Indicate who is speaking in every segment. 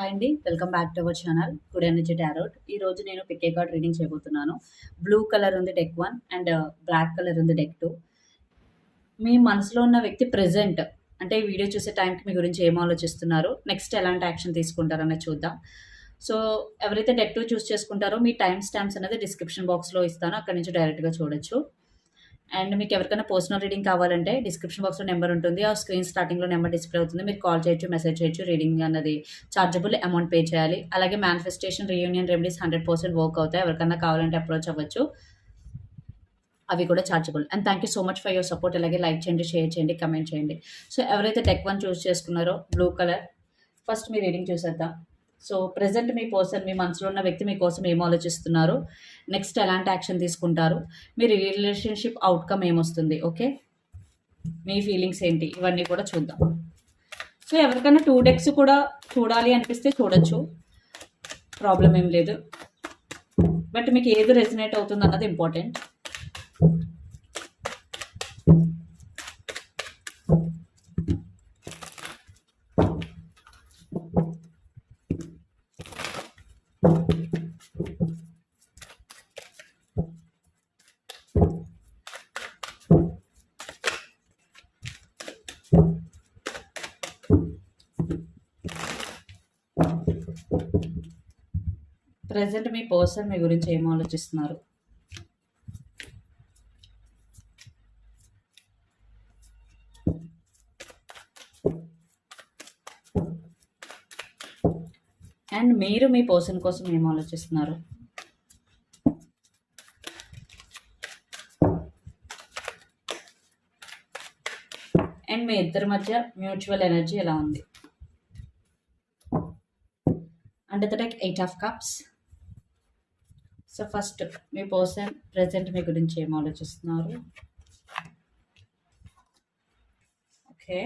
Speaker 1: Hi అండి. Welcome back to our channel good energy tarot. ఈ రోజు నేను పికే కార్డ్ రీడింగ్ చేయబోతున్నాను. బ్లూ కలర్ ఉంది deck one and black colour ఉంది డెక్ టూ. మీ మనసులో ఉన్న వ్యక్తి ప్రెజెంట్ అంటే ఈ వీడియో చూసే టైంకి మీ గురించి ఏం ఆలోచిస్తున్నారు నెక్స్ట్ ఎలాంటి యాక్షన్ తీసుకుంటారనేది చూద్దాం. సో ఎవరైతే డెక్ టూ చూస్ చేసుకుంటారో మీ టైం స్టాంప్స్ అనేది డిస్క్రిప్షన్ బాక్స్లో ఇస్తాను అక్కడ నుంచి డైరెక్ట్గా చూడొచ్చు. అండ్ మీకు ఎవరికైనా పర్సనల్ రీడింగ్ కావాలంటే డిస్క్రిప్షన్ బాక్స్లో నెంబర్ ఉంటుంది. ఆ స్క్రీన్ స్టార్టింగ్లో నెంబర్ డిస్ప్లే అవుతుంది. మీరు కాల్ చేయొచ్చు మెసేజ్ చేయొచ్చు. రీడింగ్ అన్నది చార్జబుల్ అమౌంట్ పే చేయాలి. అలాగే manifestation reunion remedies hundred percent work అవుతాయి. ఎవరికైనా కావాలంటే అప్రోచ్ అవ్వచ్చు. అవి కూడా chargeable and thank you so much for your support అలాగే లైక్ చేయండి షేర్ చేయండి కమెంట్ చేయండి. సో ఎవరైతే టెక్ వన్ చూస్ చేసుకున్నారో బ్లూ కలర్ ఫస్ట్ మీ రీడింగ్ చూసేద్దాం. సో ప్రజెంట్ మీ పర్సన్ మీ మనసులో ఉన్న వ్యక్తి మీకోసం ఏం ఆలోచిస్తున్నారు? నెక్స్ట్ ఎలాంటి యాక్షన్ తీసుకుంటారు? మీ రిలేషన్షిప్ అవుట్కమ్ ఏమొస్తుంది? ఓకే మీ ఫీలింగ్స్ ఏంటి? ఇవన్నీ కూడా చూద్దాం. సో ఎవరికైనా టూ డెక్స్ కూడా చూడాలి అనిపిస్తే చూడొచ్చు. ప్రాబ్లం ఏం లేదు. బట్ మీకు ఏది రెసినేట్ అవుతుంది అన్నది ఇంపార్టెంట్ ప్రజెంట్ మీ పర్సన్ మీ గురించి ఏం ఆలోచిస్తున్నారు? అండ్ మీరు మీ పర్సన్ కోసం ఏం ఆలోచిస్తున్నారు? అండ్ మీ ఇద్దరి మధ్య మ్యూచువల్ ఎనర్జీ ఎలా ఉంది? And the deck eight of cups so first me person present మీ గురించి ఏం ఆలోచిస్తున్నారు? ఓకే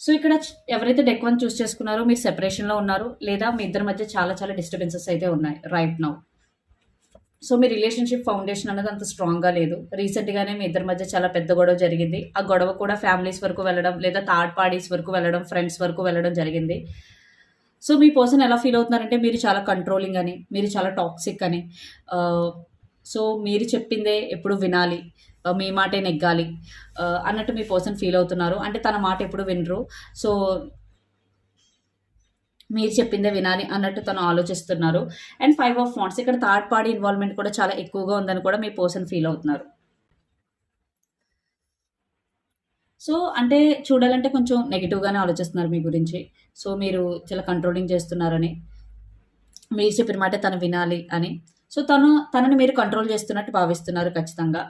Speaker 1: సో ఇక్కడ ఎవరైతే డెక్ వన్ చూస్ చేసుకున్నారో మీరు సెపరేషన్లో ఉన్నారు లేదా మీ ఇద్దరి మధ్య చాలా చాలా డిస్టర్బెన్సెస్ అయితే ఉన్నాయి రైట్ నౌ సో మీ రిలేషన్షిప్ ఫౌండేషన్ అనేది అంత స్ట్రాంగ్గా లేదు. రీసెంట్గానే మీ ఇద్దరి మధ్య చాలా పెద్ద గొడవ జరిగింది. ఆ గొడవ కూడా ఫ్యామిలీస్ వరకు వెళ్ళడం లేదా థర్డ్ పార్టీస్ వరకు వెళ్ళడం ఫ్రెండ్స్ వరకు వెళ్ళడం జరిగింది. సో మీ పర్సన్ ఎలా ఫీల్ అవుతున్నారంటే మీరు చాలా కంట్రోలింగ్ అని మీరు చాలా టాక్సిక్ అని. సో మీరు చెప్పిందే ఎప్పుడు వినాలి. మీ మాటే నెగ్గాలి. అన్నట్టు మీ పర్సన్ ఫీల్ అవుతున్నారు. అంటే తన మాట ఎప్పుడు వినరు. సో మీరు చెప్పిందే వినాలి అన్నట్టు తను ఆలోచిస్తున్నారు. అండ్ ఫైవ్ ఆఫ్ ఫాంట్స్ ఇక్కడ థర్డ్ పార్టీ ఇన్వాల్వ్మెంట్ కూడా చాలా ఎక్కువగా ఉందని కూడా మీ పర్సన్ ఫీల్ అవుతున్నారు. సో అంటే చూడాలంటే కొంచెం నెగిటివ్గానే ఆలోచిస్తున్నారు మీ గురించి. సో మీరు చాలా కంట్రోలింగ్ చేస్తున్నారని. మీరు చెప్పిన మాట తను వినాలి అని. సో తను తనని మీరు కంట్రోల్ చేస్తున్నట్టు భావిస్తున్నారు ఖచ్చితంగా.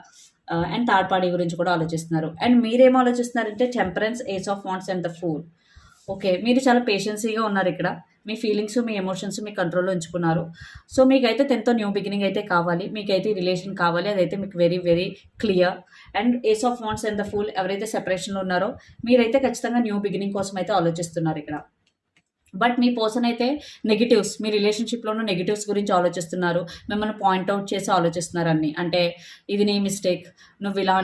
Speaker 1: అండ్ థర్డ్ పార్టీ గురించి కూడా ఆలోచిస్తున్నారు. అండ్ మీరేం ఆలోచిస్తున్నారంటే temperance ace of wands and the fool okay మీరు చాలా పేషెన్సీగా ఉన్నారు ఇక్కడ. మీ ఫీలింగ్స్ మీ ఎమోషన్స్ మీ కంట్రోల్లో ఉంచుకున్నారు. సో మీకైతే టెన్త్ న్యూ బిగినింగ్ అయితే కావాలి. మీకైతే రిలేషన్ కావాలి. అదైతే మీకు very very clear and ace of wands and the fool ఎవరైతే సెపరేషన్లో ఉన్నారో మీరైతే ఖచ్చితంగా న్యూ బిగినింగ్ కోసం అయితే ఆలోచిస్తున్నారు ఇక్కడ. బట్ మీ పర్సన్ అయితే నెగిటివ్స్ మీ రిలేషన్షిప్లోనూ నెగిటివ్స్ గురించి ఆలోచిస్తున్నారు మిమ్మల్ని పాయింట్అవుట్ చేసి ఆలోచిస్తున్నారు అన్ని. అంటే ఇది నీ మిస్టేక్ నువ్వు ఇలా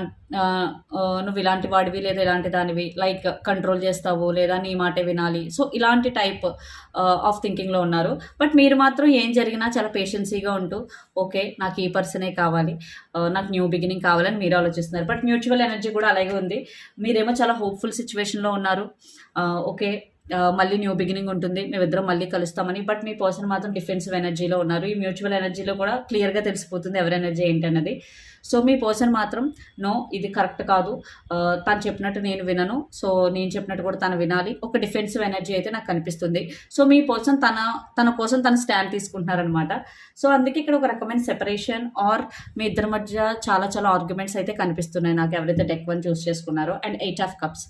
Speaker 1: నువ్వు ఇలాంటి వాడివి లేదా ఇలాంటి దానివి లైక్ కంట్రోల్ చేస్తావు లేదా నీ మాటే వినాలి. సో ఇలాంటి టైప్ ఆఫ్ థింకింగ్లో ఉన్నారు. బట్ మీరు మాత్రం ఏం జరిగినా చాలా పేషెన్సీగా ఉంటూ ఓకే నాకు ఈ పర్సనే కావాలి నాకు న్యూ బిగినింగ్ కావాలని మీరు ఆలోచిస్తున్నారు. బట్ మ్యూచువల్ ఎనర్జీ కూడా అలాగే ఉంది. మీరేమో చాలా హోప్ఫుల్ సిచ్యువేషన్లో ఉన్నారు. ఓకే మళ్ళీ న్యూ బిగినింగ్ ఉంటుంది. మేమిద్దరం మళ్ళీ కలుస్తామని బట్ మీ పర్సన్ మాత్రం డిఫెన్సివ్ ఎనర్జీలో ఉన్నారు. ఈ మ్యూచువల్ ఎనర్జీలో కూడా క్లియర్గా తెలిసిపోతుంది ఎవరి ఎనర్జీ ఏంటన్నది. సో మీ పర్సన్ మాత్రం నో ఇది కరెక్ట్ కాదు. తను చెప్పినట్టు నేను వినను. సో నేను చెప్పినట్టు కూడా తను వినాలి. ఒక డిఫెన్సివ్ ఎనర్జీ అయితే నాకు కనిపిస్తుంది. సో మీ పర్సన్ తన తన కోసం తన స్టాండ్ తీసుకుంటున్నారనమాట. సో అందుకే ఇక్కడ ఒక రకమైన సెపరేషన్ ఆర్ మీ ఇద్దరి మధ్య చాలా చాలా ఆర్గ్యుమెంట్స్ అయితే కనిపిస్తున్నాయి. నాకు ఎవరైతే డెక్ వన్ చూస్ చేసుకున్నారో and eight of cups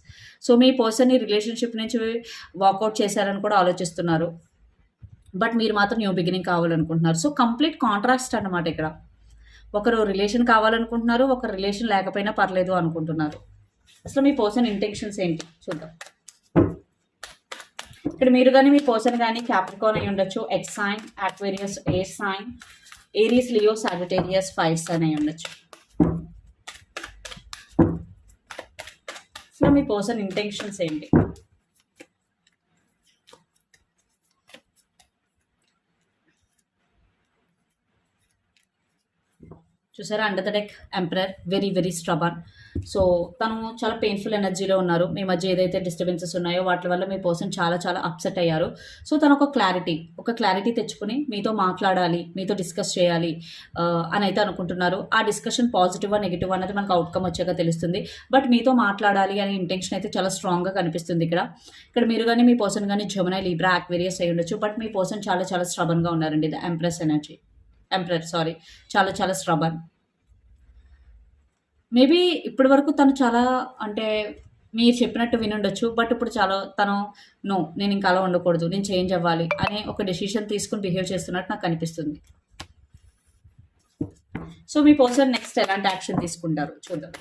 Speaker 1: so me person ఈ రిలేషన్షిప్ నుంచి వాకౌట్ చేశారని కూడా ఆలోచిస్తున్నారు. బట్ మీరు మాత్రం న్యూ బిగినింగ్ కావాలనుకుంటున్నారు. సో కంప్లీట్ కాంట్రాక్ట్ అనమాట ఇక్కడ. ఒకరు రిలేషన్ కావాలనుకుంటున్నారు ఒక రిలేషన్ లేకపోయినా పర్లేదు అనుకుంటున్నారు. అసలు మీ పర్సన్ ఇంటెన్షన్స్ ఏంటి? చూద్దాం. ఇక్కడ మీరు కానీ మీ పర్సన్ కానీ క్యాప్రికాన్ అయి ఉండొచ్చు X sign Aquarius air sign Aries Leo Sagittarius five అని అయి ఉండొచ్చు. అసలు మీ పర్సన్ ఇంటెన్షన్స్ ఏంటి? చూసారా? Under the deck emperor very very stubborn so తను చాలా పెయిన్ఫుల్ ఎనర్జీలో ఉన్నారు. మీ మధ్య ఏదైతే డిస్టర్బెన్సెస్ ఉన్నాయో వాటి వల్ల మీ పర్సన్ చాలా చాలా అప్సెట్ అయ్యారు. సో తను ఒక క్లారిటీ ఒక క్లారిటీ తెచ్చుకుని మీతో మాట్లాడాలి మీతో డిస్కస్ చేయాలి అని అయితే అనుకుంటున్నారు. ఆ డిస్కషన్ పాజిటివ్ నెగిటివ్ అనేది మనకు అవుట్కమ్ వచ్చాక తెలుస్తుంది. బట్ మీతో మాట్లాడాలి అనే ఇంటెన్షన్ అయితే చాలా స్ట్రాంగ్గా కనిపిస్తుంది ఇక్కడ. ఇక్కడ మీరు కానీ మీ పర్సన్ కానీ జమునై లీబ్రా యాక్వేరియస్ అయ్యి ఉండొచ్చు. బట్ మీ పర్సన్ చాలా చాలా స్ట్రబన్గా ఉన్నారండి. ఇది ఎంప్రెస్ ఎనర్జీ ఎంప్రర్ సారీ చాలా చాలా స్ట్రబన్ మేబీ ఇప్పటి వరకు తను చాలా అంటే మీరు చెప్పినట్టు వినుండొచ్చు బట్ ఇప్పుడు చాలా తను నో నేను ఇంకా అలా ఉండకూడదు నేను చేంజ్ అవ్వాలి అనే ఒక డెసిషన్ తీసుకుని బిహేవ్ చేస్తున్నట్టు నాకు అనిపిస్తుంది. సో మీ పర్సన్ నెక్స్ట్ ఎలాంటి యాక్షన్ తీసుకుంటారు? చూద్దాం.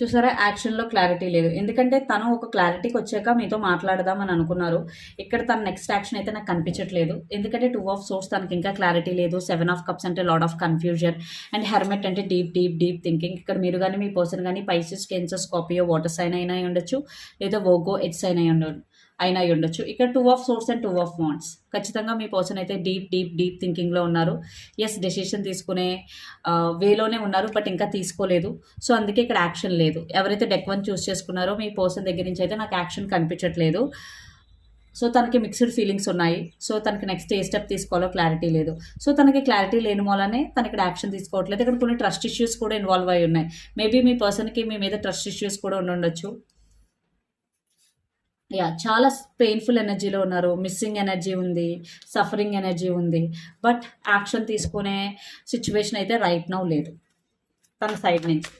Speaker 1: చూసారా? యాక్షన్లో క్లారిటీ లేదు. ఎందుకంటే తను ఒక క్లారిటీకి వచ్చాక మీతో మాట్లాడదామని అనుకున్నారు. ఇక్కడ తన నెక్స్ట్ యాక్షన్ అయితే నాకు కనిపించట్లేదు. ఎందుకంటే టూ ఆఫ్ సోర్స్ తనకి ఇంకా క్లారిటీ లేదు. సెవెన్ ఆఫ్ కప్స్ అంటే lot of confusion. And hermit అంటే డీప్ డీప్ డీప్ థింకింగ్. ఇక్కడ మీరు కానీ మీ పర్సన్ కానీ Pisces Cancer Scorpio water sign అయినా అయి ఉండొచ్చు. లేదా వోగో ఎడ్స్ సైన్ అయి ఉండొచ్చు. అయినా అయి ఉండొచ్చు. ఇక్కడ two of swords and two of wands ఖచ్చితంగా మీ పర్సన్ అయితే డీప్ డీప్ డీప్ థింకింగ్లో ఉన్నారు. ఎస్ డెసిషన్ తీసుకునే వేలోనే ఉన్నారు బట్ ఇంకా తీసుకోలేదు. సో అందుకే ఇక్కడ యాక్షన్ లేదు. ఎవరైతే డెక్ వన్ చూస్ చేసుకున్నారో మీ పర్సన్ దగ్గర నుంచి అయితే నాకు యాక్షన్ కనిపించట్లేదు. సో తనకి మిక్స్డ్ ఫీలింగ్స్ ఉన్నాయి. సో తనకి నెక్స్ట్ ఏ స్టెప్ తీసుకోవాలో క్లారిటీ లేదు. సో తనకి క్లారిటీ లేని మూలనే తన ఇక్కడ యాక్షన్ తీసుకోవట్లేదు. ఇక్కడ కొన్ని ట్రస్ట్ ఇష్యూస్ కూడా ఇన్వాల్వ్ అయి ఉన్నాయి. మేబీ మీ పర్సన్కి మీ మీద ట్రస్ట్ ఇష్యూస్ కూడా ఉండొచ్చు యా చాలా పెయిన్ఫుల్ ఎనర్జీలో ఉన్నారు. మిస్సింగ్ ఎనర్జీ ఉంది సఫరింగ్ ఎనర్జీ ఉంది. బట్ యాక్షన్ తీసుకునే సిచ్యువేషన్ అయితే రైట్ నౌ లేదు. తన సైడ్ నుంచి.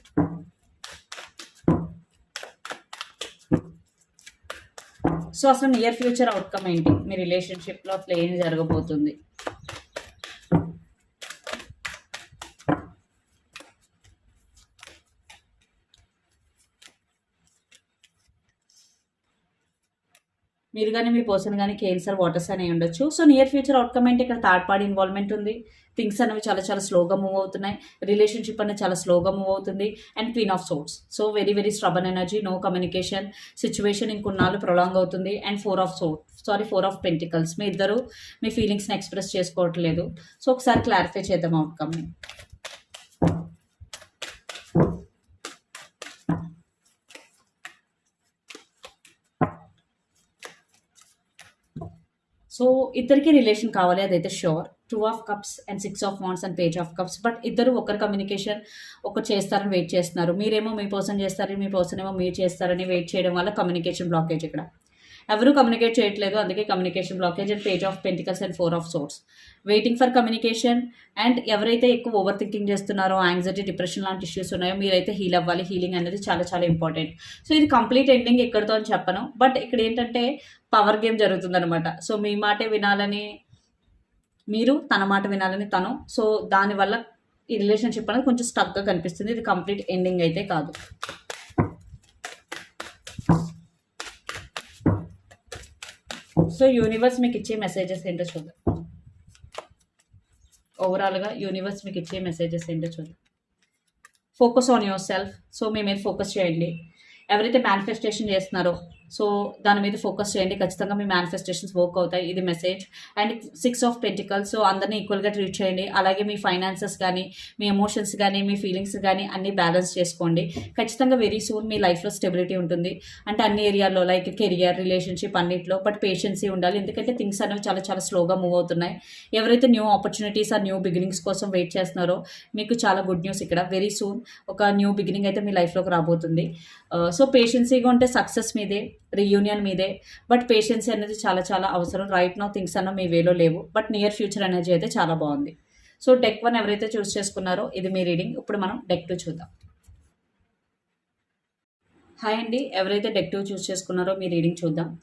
Speaker 1: సో అసలు నియర్ ఫ్యూచర్ అవుట్కమ్ ఏంటి? మీ రిలేషన్షిప్లో అసలు ఏం జరగబోతుంది? మీరు కానీ మీ పర్సన్ కానీ కేన్సర్ వాటర్స్ అనేవి ఉండొచ్చు. సో నియర్ ఫ్యూచర్ అవుట్కమ్ అంటే ఇక్కడ థర్డ్ పార్టీ ఇన్వాల్వ్మెంట్ ఉంది. థింగ్స్ అనేవి చాలా చాలా స్లోగా మూవ్ అవుతున్నాయి. రిలేషన్షిప్ అనేది చాలా స్లోగా మూవ్ అవుతుంది. And queen of swords so very very stubborn energy no communication situation ఇంకొన్నాళ్ళు prolong అవుతుంది. And four of sword sorry four of pentacles మీ ఇద్దరు మీ ఫీలింగ్స్ని ఎక్స్ప్రెస్ చేసుకోవట్లేదు. సో ఒకసారి క్లారిఫై చేద్దాం అవుట్కమ్ని సో ఇద్దరికి రిలేషన్ కావాలి అదైతే sure two of cups and six of wands and page of cups but ఇద్దరు ఒకరి కమ్యూనికేషన్ ఒకరు చేస్తారని వెయిట్ చేస్తున్నారు. మీరేమో మీ పర్సన్ చేస్తారని మీ పర్సన్ ఏమో మీరు చేస్తారని వెయిట్ చేయడం వల్ల కమ్యూనికేషన్ బ్లాకేజ్ ఇక్కడ. ఎవరు కమ్యూనికేట్ చేయట్లేదు. అందుకే communication blockage and page of pentacles and four of swords waiting for communication and ఎవరైతే ఎక్కువ ఓవర్ థింకింగ్ చేస్తున్నారో యాంగ్జైటీ డిప్రెషన్ లాంటి ఇష్యూస్ ఉన్నాయో మీరైతే హీల్ అవ్వాలి. హీలింగ్ అనేది చాలా చాలా ఇంపార్టెంట్ సో ఇది కంప్లీట్ ఎండింగ్ ఎక్కడితో అని చెప్పను. బట్ ఇక్కడ ఏంటంటే పవర్ గేమ్ జరుగుతుందనమాట సో మీ మాటే వినాలని మీరు తన మాట వినాలని తను. సో దానివల్ల ఈ రిలేషన్షిప్ అనేది కొంచెం స్టక్గా కనిపిస్తుంది. ఇది కంప్లీట్ ఎండింగ్ అయితే కాదు. సో యూనివర్స్ మీకు ఇచ్చే మెసేజెస్ ఏంటో చూద్దాం. ఓవరాల్గా యూనివర్స్ మీకు ఇచ్చే మెసేజెస్ ఏంటో చూద్దాం. Focus on yourself so మీ మీద ఫోకస్ చేయండి. ఎవరైతే మేనిఫెస్టేషన్ చేస్తున్నారో సో దాని మీద ఫోకస్ చేయండి. ఖచ్చితంగా మీ మేనిఫెస్టేషన్స్ వర్క్ అవుతాయి. ఇది message and six of pentacles so అందరినీ ఈక్వల్గా ట్రీట్ చేయండి. అలాగే మీ ఫైనాన్సెస్ కానీ మీ ఎమోషన్స్ కానీ మీ ఫీలింగ్స్ కానీ అన్నీ బ్యాలెన్స్ చేసుకోండి. ఖచ్చితంగా వెరీ సూన్ మీ లైఫ్లో స్టెబిలిటీ ఉంటుంది. అంటే అన్ని ఏరియాలో లైక్ కెరియర్ రిలేషన్షిప్ అన్నింటిలో బట్ పేషెన్సీ ఉండాలి. ఎందుకంటే థింగ్స్ అనేవి చాలా చాలా స్లోగా మూవ్ అవుతున్నాయి. ఎవరైతే న్యూ ఆపర్చునిటీస్ ఆ న్యూ బిగినింగ్స్ కోసం వెయిట్ చేస్తున్నారో మీకు చాలా గుడ్ న్యూస్ ఇక్కడ. వెరీ సూన్ ఒక న్యూ బిగినింగ్ అయితే మీ లైఫ్లోకి రాబోతుంది. Uh, సో పేషెన్సీగా ఉంటే సక్సెస్ మీదే. రీయూనియన్ మీదే. బట్ పేషెన్స్ అనేది చాలా చాలా అవసరం. రైట్ నా థింగ్స్ అన్న మీ వేలో లేవు. బట్ నియర్ ఫ్యూచర్ ఎనర్జీ అయితే చాలా బాగుంది. సో డెక్ వన్ ఎవరైతే చూస్ చేసుకున్నారో ఇది మీ రీడింగ్ ఇప్పుడు మనం డెక్ టూ చూద్దాం. హాయ్ అండి. ఎవరైతే డెక్ టూ చూస్ చేసుకున్నారో మీ రీడింగ్ చూద్దాం.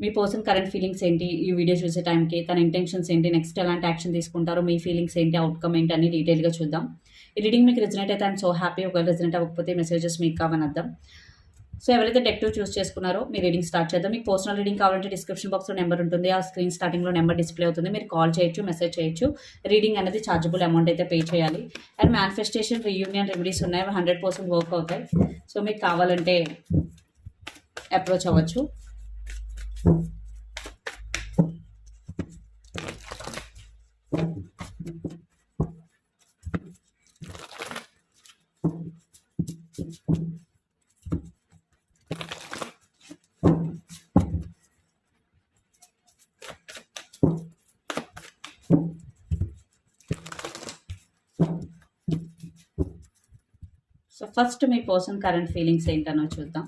Speaker 1: మీ పర్సన్ కరెంట్ ఫీలింగ్స్ ఏంటి? ఈ వీడియో చూసే టైంకి తన ఇంటెన్షన్స్ ఏంటి? నెక్స్ట్ ఎలాంటి యాక్షన్ తీసుకుంటారో? మీ ఫీలింగ్స్ ఏంటి? అవుట్కమ్ ఏంటి? అని డీటెయిల్గా చూద్దాం. ఈ రీడింగ్ మీకు రిజనేట్ అయితే ఐమ్ సో హ్యాపీ ఒకవేళ రిజనేట్ అవ్వకపోతే మెసేజెస్ మీకు కావని అర్థం. సో ఎవరైతే డెక్ టూ చూస్ చేసుకున్నారో మీ రీడింగ్ స్టార్ట్ చేద్దాం. మీకు పర్సనల్ రీడింగ్ కావాలంటే డిస్క్రిప్షన్ బాక్స్లో నెంబర్ ఉంటుంది. ఆ స్క్రీన్ స్టార్టింగ్లో నెంబర్ డిస్ప్లే అవుతుంది. మీరు కాల్ చేయొచ్చు మెసేజ్ చేయొచ్చు. రీడింగ్ అనేది ఛార్జబుల్ అమౌంట్ అయితే పే చేయాలి. అండ్ మేనిఫెస్టేషన్ రీయూనియన్ రెమెడీస్ ఉన్నాయి. హండ్రెడ్ పర్సెంట్ వర్క్ అవుతాయి. సో మీకు కావాలంటే అప్రోచ్ అవ్వచ్చు. ఫస్ట్ మీ పర్సన్ కరెంట్ ఫీలింగ్స్ ఏంటనో చూద్దాం.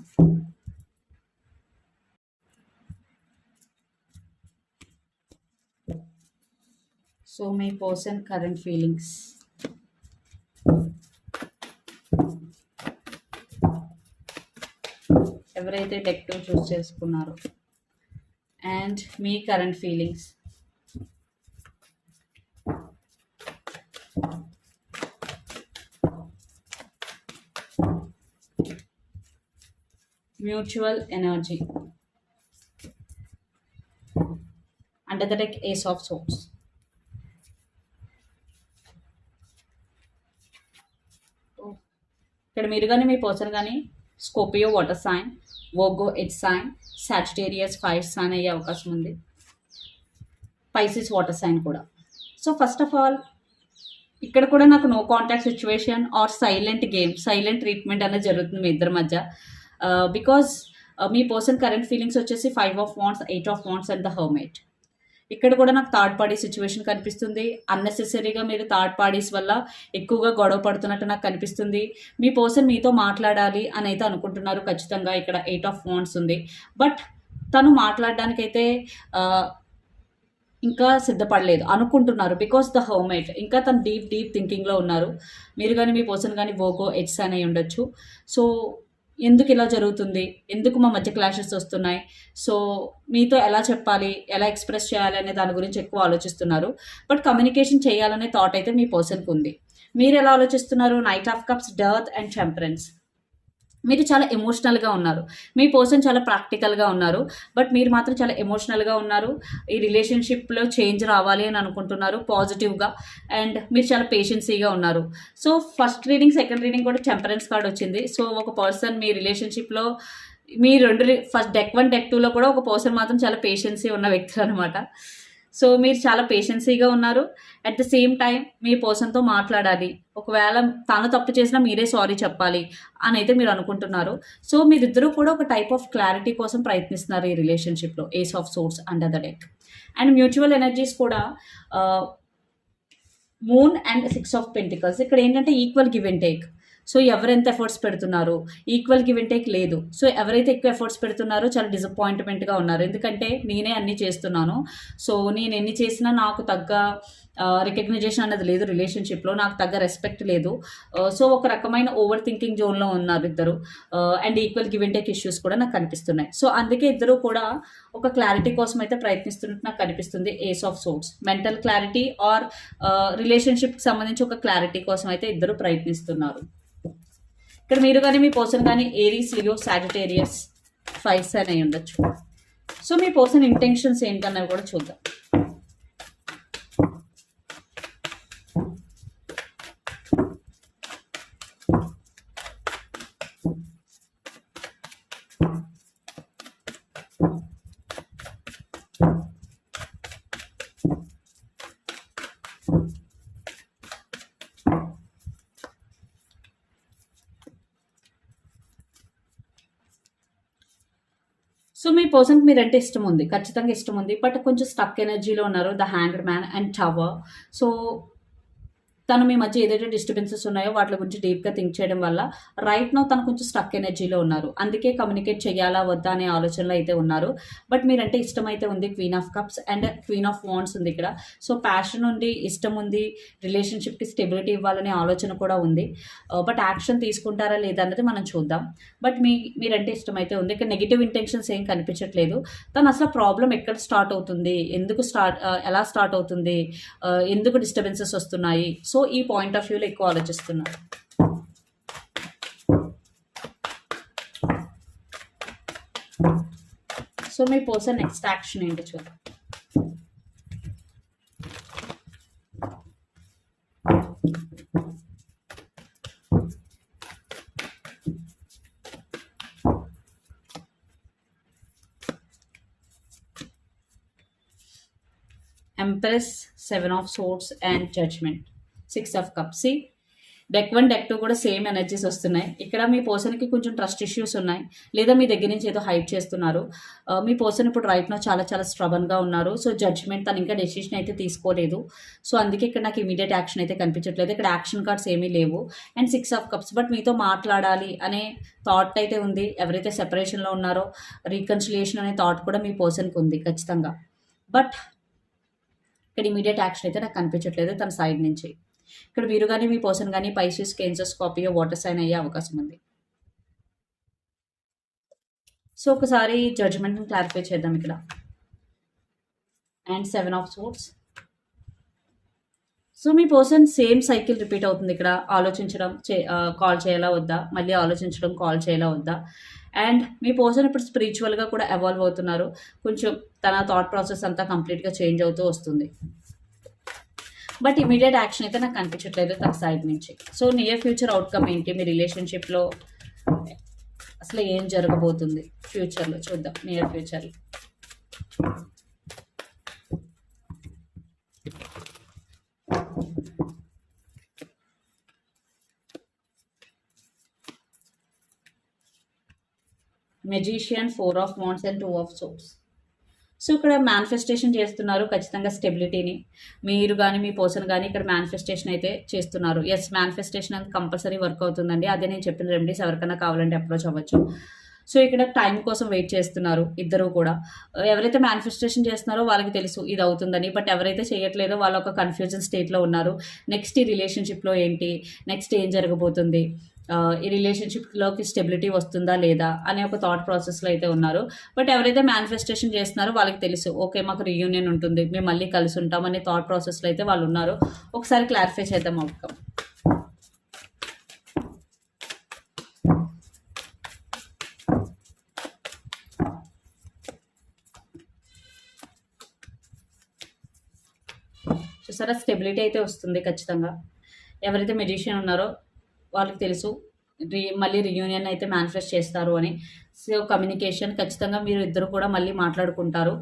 Speaker 1: సో మీ పర్సన్ కరెంట్ ఫీలింగ్స్. ఎవరైతే డెక్ టూ చూస్ చేసుకున్నారో. And me current feelings. Mutual energy. Under the deck ace of swords. ఇక్కడ మీరు కానీ మీ పర్సన్ కానీ Scorpio water sign Virgo earth sign Sagittarius fire sign అయ్యే అవకాశం ఉంది. పైసిస్ వాటర్ సైన్ కూడా. సో ఫస్ట్ ఆఫ్ ఆల్ ఇక్కడ కూడా నాకు no contact situation or silent game silent treatment అనేది జరుగుతుంది మీ ఇద్దరి మధ్య. Uh, బికాస్ uh, మీ పర్సన్ కరెంట్ ఫీలింగ్స్ వచ్చేసి five of wands eight of wands and the hermit ఇక్కడ కూడా నాకు థర్డ్ పార్టీ సిచ్యువేషన్ కనిపిస్తుంది. అన్నెసెసరీగా మీరు థర్డ్ పార్టీస్ వల్ల ఎక్కువగా గొడవ పడుతున్నట్టు నాకు కనిపిస్తుంది. మీ పర్సన్ మీతో మాట్లాడాలి అని అయితే అనుకుంటున్నారు ఖచ్చితంగా ఇక్కడ ఎయిట్ ఆఫ్ వాంట్స్ ఉంది. బట్ తను మాట్లాడడానికైతే uh, ఇంకా సిద్ధపడలేదు. అనుకుంటున్నారు. బికాస్ ద హోమేట్ ఇంకా తను డీప్ డీప్ థింకింగ్లో ఉన్నారు. మీరు కానీ మీ పర్సన్ కానీ వోకో ఎట్స్ అని ఉండొచ్చు. సో ఎందుకు ఇలా జరుగుతుంది? ఎందుకు మా మధ్య క్లాషెస్ వస్తున్నాయి? సో మీతో ఎలా చెప్పాలి? ఎలా ఎక్స్ప్రెస్ చేయాలి అనే దాని గురించి ఎక్కువ ఆలోచిస్తున్నారు. బట్ కమ్యూనికేషన్ చేయాలనే థాట్ అయితే మీ పర్సన్కి ఉంది. మీరు ఎలా ఆలోచిస్తున్నారు? నైట్ ఆఫ్ కప్స్ డర్త్ అండ్ టెంపరెన్స్ మీరు చాలా ఎమోషనల్గా ఉన్నారు. మీ పర్సన్ చాలా ప్రాక్టికల్గా ఉన్నారు. బట్ మీరు మాత్రం చాలా ఎమోషనల్గా ఉన్నారు. ఈ రిలేషన్షిప్లో చేంజ్ రావాలి అని అనుకుంటున్నారు పాజిటివ్గా అండ్ మీరు చాలా పేషెన్సీగా ఉన్నారు. So first reading second reading కూడా టెంపరెన్స్ కార్డ్ వచ్చింది. సో ఒక పర్సన్ మీ రిలేషన్షిప్లో మీ రెండు ఫస్ట్ డెక్ వన్ డెక్ టూలో కూడా ఒక పర్సన్ మాత్రం చాలా పేషెన్సీ ఉన్న వ్యక్తులు అనమాట సో మీరు చాలా పేషెన్సీగా ఉన్నారు. అట్ ద సేమ్ టైం మీ పర్సన్తో మాట్లాడాలి. ఒకవేళ తను తప్పు చేసినా మీరే సారీ చెప్పాలి అని అయితే మీరు అనుకుంటున్నారు. సో మీరిద్దరూ కూడా ఒక టైప్ ఆఫ్ క్లారిటీ కోసం ప్రయత్నిస్తున్నారు ఈ రిలేషన్షిప్లో ace of swords under the deck and mutual energies కూడా moon and six of pentacles ఇక్కడ ఏంటంటే equal give and take so ఎవరెంత efforts పెడుతున్నారు? ఈక్వల్ గివ్ అండ్ టేక్ లేదు. సో ఎవరైతే ఎక్కువ ఎఫర్ట్స్ పెడుతున్నారో చాలా డిసప్పాయింట్మెంట్గా ఉన్నారు. ఎందుకంటే నేనే అన్ని చేస్తున్నాను. సో నేను ఎన్ని చేసినా నాకు తగ్గ రికగ్నైజేషన్ అనేది లేదు రిలేషన్షిప్లో నాకు తగ్గ రెస్పెక్ట్ లేదు. సో ఒక రకమైన ఓవర్ థింకింగ్ జోన్లో ఉన్నారు ఇద్దరు. And equal give and take issues కూడా నాకు కనిపిస్తున్నాయి. సో అందుకే ఇద్దరు కూడా ఒక క్లారిటీ కోసం అయితే ప్రయత్నిస్తున్నట్టు నాకు కనిపిస్తుంది ace of swords mental clarity or రిలేషన్షిప్కి సంబంధించి ఒక క్లారిటీ కోసం అయితే ఇద్దరు ప్రయత్నిస్తున్నారు. ఇక్కడ మీరు కానీ మీ పర్సన్ కానీ ఏరీస్ లియో సాజిటేరియస్ ఫైవ్స్ అని ఉండొచ్చు. సో మీ పర్సన్ ఇంటెన్షన్స్ ఏంటన్నవి కూడా చూద్దాం సో మీ పర్సన్కి మీరంటే ఇష్టం ఉంది ఖచ్చితంగా ఇష్టం ఉంది బట్ కొంచెం స్టక్ ఎనర్జీలో ఉన్నారు. The hanged man and tower so తను మీ మధ్య ఏదైతే డిస్టర్బెన్సెస్ ఉన్నాయో వాటి గురించి డీప్గా థింక్ చేయడం వల్ల రైట్ నో తను కొంచెం స్టక్ ఎనర్జీలో ఉన్నారు. అందుకే కమ్యూనికేట్ చేయాలా వద్దా అనే ఆలోచనలో అయితే ఉన్నారు. బట్ మీరంటే ఇష్టం అయితే ఉంది queen of cups and queen of wands ఉంది ఇక్కడ. సో ప్యాషన్ ఉంది ఇష్టం ఉంది రిలేషన్షిప్కి స్టెబిలిటీ ఇవ్వాలనే ఆలోచన కూడా ఉంది. Uh, బట్ యాక్షన్ తీసుకుంటారా లేదా అన్నది మనం చూద్దాం. బట్ మీ మీరంటే ఇష్టం అయితే ఉంది. ఇక్కడ నెగిటివ్ ఇంటెన్షన్స్ ఏం కనిపించట్లేదు. తను అసలు ప్రాబ్లం ఎక్కడ స్టార్ట్ అవుతుంది? ఎందుకు స్టార్ట్ uh, ఎలా స్టార్ట్ అవుతుంది? Uh, ఎందుకు డిస్టర్బెన్సెస్ వస్తున్నాయి? సో ఈ పాయింట్ ఆఫ్ వ్యూలో ఎక్కువ ఆలోచిస్తున్నారు సో మీ పర్సన్ నెక్స్ట్ యాక్షన్ ఏంటి చూద్దాం. Empress seven of swords and judgement six of cups. Deck one deck two కూడా సేమ్ ఎనర్జీస్ వస్తున్నాయి. ఇక్కడ మీ పర్సన్కి కొంచెం ట్రస్ట్ ఇష్యూస్ ఉన్నాయి. లేదా మీ దగ్గర నుంచి ఏదో హైప్ చేస్తున్నారు. మీ పర్సన్ ఇప్పుడు రైట్నో చాలా చాలా స్ట్రబన్గా ఉన్నారు. సో జడ్జ్మెంట్ తను ఇంకా డెసిషన్ అయితే తీసుకోలేదు. సో అందుకే ఇక్కడ నాకు ఇమీడియట్ యాక్షన్ అయితే కనిపించట్లేదు. ఇక్కడ యాక్షన్ కార్డ్స్ ఏమీ లేవు. And six of cups but మీతో మాట్లాడాలి అనే థాట్ అయితే ఉంది. ఎవరైతే సెపరేషన్లో ఉన్నారో రీకన్సిలియేషన్ అనే థాట్ కూడా మీ పర్సన్కి ఉంది ఖచ్చితంగా. బట్ ఇక్కడ ఇమీడియట్ యాక్షన్ అయితే నాకు కనిపించట్లేదు తన సైడ్ నుంచి. ఇక్కడ మీరు కానీ మీ పర్సన్ కానీ Pisces Cancer Scorpio water sign అయ్యే అవకాశం ఉంది. సో ఒకసారి జడ్జ్మెంట్ని క్లారిఫై చేద్దాం ఇక్కడ. And seven of swords so me person same cycle repeat అవుతుంది ఇక్కడ. ఆలోచించడం చే కాల్ చేయాలా వద్దా? మళ్ళీ ఆలోచించడం కాల్ చేయాలా వద్దా? అండ్ మీ పర్సన్ ఇప్పుడు స్పిరిచువల్గా కూడా ఎవాల్వ్ అవుతున్నారు. కొంచెం తన థాట్ ప్రాసెస్ అంతా కంప్లీట్గా చేంజ్ అవుతూ వస్తుంది. బట్ ఇమీడియట్ యాక్షన్ అయితే నాకు కనిపించట్లేదు తన సైడ్ నుంచి. సో నియర్ ఫ్యూచర్ అవుట్కమ్ ఏంటి? మీ రిలేషన్షిప్లో అసలు ఏం జరగబోతుంది ఫ్యూచర్లో చూద్దాం నియర్ ఫ్యూచర్లో magician four of wands and two of swords so ఇక్కడ మేనిఫెస్టేషన్ చేస్తున్నారు ఖచ్చితంగా స్టెబిలిటీని మీరు కానీ మీ పర్సన్ కానీ ఇక్కడ మేనిఫెస్టేషన్ అయితే చేస్తున్నారు. ఎస్ మేనిఫెస్టేషన్ అనేది కంపల్సరీ వర్క్ అవుతుందండి. అదే నేను చెప్పిన రెమెడీస్ ఎవరికైనా కావాలంటే అప్రోచ్ అవ్వచ్చు. సో ఇక్కడ టైం కోసం వెయిట్ చేస్తున్నారు ఇద్దరు కూడా. ఎవరైతే మేనిఫెస్టేషన్ చేస్తున్నారో వాళ్ళకి తెలుసు ఇది అవుతుందని. బట్ ఎవరైతే చేయట్లేదో వాళ్ళు ఒక కన్ఫ్యూజన్ స్టేట్లో ఉన్నారు. నెక్స్ట్ ఈ రిలేషన్షిప్లో ఏంటి? నెక్స్ట్ ఏం జరగబోతుంది? ఈ రిలేషన్షిప్లోకి స్టెబిలిటీ వస్తుందా లేదా అనే ఒక థాట్ ప్రాసెస్లో అయితే ఉన్నారు. బట్ ఎవరైతే మేనిఫెస్టేషన్ చేస్తున్నారో వాళ్ళకి తెలుసు ఓకే మాకు రీయూనియన్ ఉంటుంది మేము మళ్ళీ కలిసి ఉంటాం అనే థాట్ ప్రాసెస్లో అయితే వాళ్ళు ఉన్నారు. ఒకసారి క్లారిఫై చేద్దాం అవుట్కమ్ చూసారా? స్టెబిలిటీ అయితే వస్తుంది ఖచ్చితంగా. ఎవరైతే మెజిషియన్ ఉన్నారో వాళ్ళకి తెలుసు. రీ మళ్ళీ రియూనియన్ అయితే మేనిఫెస్ట్ చేస్తారు అని. సో కమ్యూనికేషన్ ఖచ్చితంగా మీరు ఇద్దరు కూడా మళ్ళీ మాట్లాడుకుంటారు.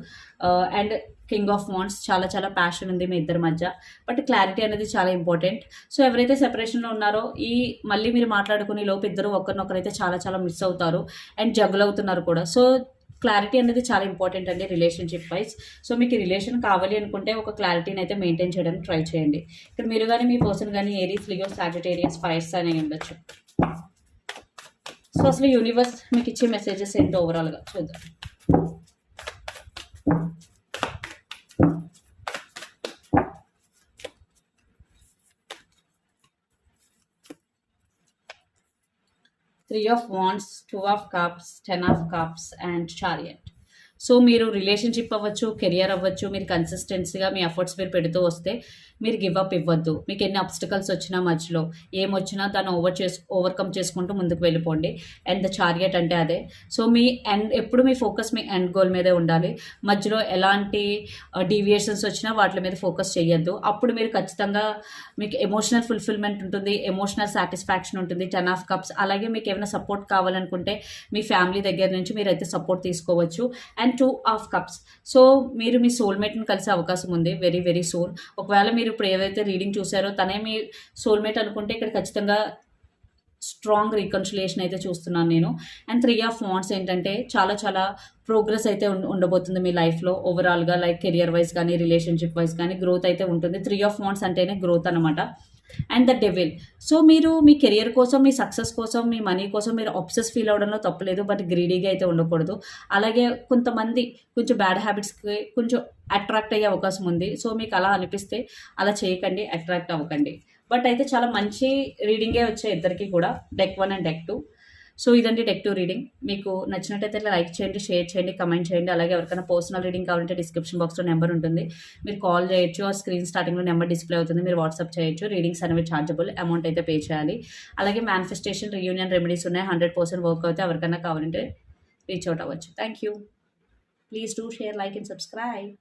Speaker 1: అండ్ కింగ్ ఆఫ్ వాండ్స్ చాలా చాలా ప్యాషన్ ఉంది మీ ఇద్దరి మధ్య. బట్ క్లారిటీ అనేది చాలా ఇంపార్టెంట్ సో ఎవరైతే సెపరేషన్లో ఉన్నారో ఈ మళ్ళీ మీరు మాట్లాడుకునే లోపు ఇద్దరు ఒకరినొకరైతే చాలా చాలా మిస్ అవుతారు. అండ్ జగుల్ అవుతున్నారు కూడా. సో క్లారిటీ అనేది చాలా ఇంపార్టెంట్ అండి రిలేషన్షిప్ వైజ్ సో మీకు రిలేషన్ కావాలి అనుకుంటే ఒక క్లారిటీని అయితే మెయింటైన్ చేయడానికి ట్రై చేయండి. ఇక్కడ మీరు కానీ మీ పర్సన్ కానీ ఏరియస్ లియో సాజిటేరియస్ ఫైర్స్ అనే ఉండొచ్చు. సో అసలు యూనివర్స్ మీకు ఇచ్చే మెసేజెస్ ఏంటో ఓవరాల్గా చూద్దాం. Three of wands two of cups ten of cups and chariot so మీరు రిలేషన్షిప్ అవ్వచ్చు కెరియర్ అవ్వచ్చు మీరు కన్సిస్టెన్సీగా మీ ఎఫర్ట్స్ మీరు పెడుతూ వస్తే మీరు గివ్ అప్ ఇవ్వద్దు. మీకు ఎన్ని అబ్స్టికల్స్ వచ్చినా మధ్యలో ఏమొచ్చినా దాన్ని ఓవర్ చేసు ఓవర్కమ్ చేసుకుంటూ ముందుకు వెళ్ళిపోండి. అండ్ ద చారియట్ అంటే అదే. సో మీ ఎండ్ ఎప్పుడు మీ ఫోకస్ మీ ఎండ్ గోల్ మీదే ఉండాలి. మధ్యలో ఎలాంటి డీవియేషన్స్ వచ్చినా వాటి మీద ఫోకస్ చేయొద్దు అప్పుడు మీరు ఖచ్చితంగా మీకు ఎమోషనల్ ఫుల్ఫిల్మెంట్ ఉంటుంది ఎమోషనల్ సాటిస్ఫాక్షన్ ఉంటుంది టెన్ ఆఫ్ కప్స్ అలాగే మీకు ఏమైనా సపోర్ట్ కావాలనుకుంటే మీ ఫ్యామిలీ దగ్గర నుంచి మీరు అయితే సపోర్ట్ తీసుకోవచ్చు. And two of cups so మీరు మీ సోల్మేట్ని కలిసే అవకాశం ఉంది. వెరీ వెరీ సోల్ ఒకవేళ మీరు ఇప్పుడు ఏవైతే రీడింగ్ చూసారో తనే మీ సోల్మేట్ అనుకుంటే ఇక్కడ ఖచ్చితంగా స్ట్రాంగ్ రీకన్సిలియేషన్ అయితే చూస్తున్నాను నేను. అండ్ త్రీ ఆఫ్ వాంట్స్ ఏంటంటే చాలా చాలా ప్రోగ్రెస్ అయితే ఉండబోతుంది మీ లైఫ్లో ఓవరాల్గా లైక్ కెరియర్ వైజ్ కానీ రిలేషన్షిప్ వైజ్ కానీ గ్రోత్ అయితే ఉంటుంది. త్రీ ఆఫ్ వాంట్స్ అంటేనే గ్రోత్ అనమాట అండ్ ద డెవిల్. సో మీరు మీ కెరియర్ కోసం మీ సక్సెస్ కోసం మీ మనీ కోసం మీరు ఆబ్సెస్ ఫీల్ అవడంలో తప్పలేదు బట్ గ్రీడీగా అయితే ఉండకూడదు. అలాగే కొంతమంది కొంచెం బ్యాడ్ హ్యాబిట్స్కి కొంచెం అట్రాక్ట్ అయ్యే అవకాశం ఉంది. సో మీకు అలా అనిపిస్తే అలా చేయకండి అట్రాక్ట్ అవ్వకండి. బట్ అయితే చాలా మంచి రీడింగే వచ్చాయి ఇద్దరికి కూడా deck one and deck two so ఇదండి టెక్ టూ రీడింగ్. మీకు నచ్చినట్టయితే లైక్ చేయండి షేర్ చేయండి కమెంట్ చేయండి. అలాగే ఎవరికైనా పర్సనల్ రీడింగ్ కావాలంటే డిస్క్రిప్షన్ బాక్స్లో నెంబర్ ఉంటుంది. మీరు కాల్ చేయొచ్చు ఆ స్క్రీన్ స్టార్టింగ్లో నెంబర్ డిస్ప్లే అవుతుంది. మీరు వాట్సాప్ చేయొచ్చు. రీడింగ్స్ అనేవి ఛార్జబుల్ అమౌంట్ అయితే పే చేయాలి. అలాగే మేనిఫెస్టేషన్ రియూనియన్ రెమెడీస్ ఉన్నాయి. హండ్రెడ్ పర్సెంట్ వర్క్ అయితే ఎవరికైనా కావాలంటే రీచ్ అవుట్ అవ్వచ్చు. Thank you please do share like and subscribe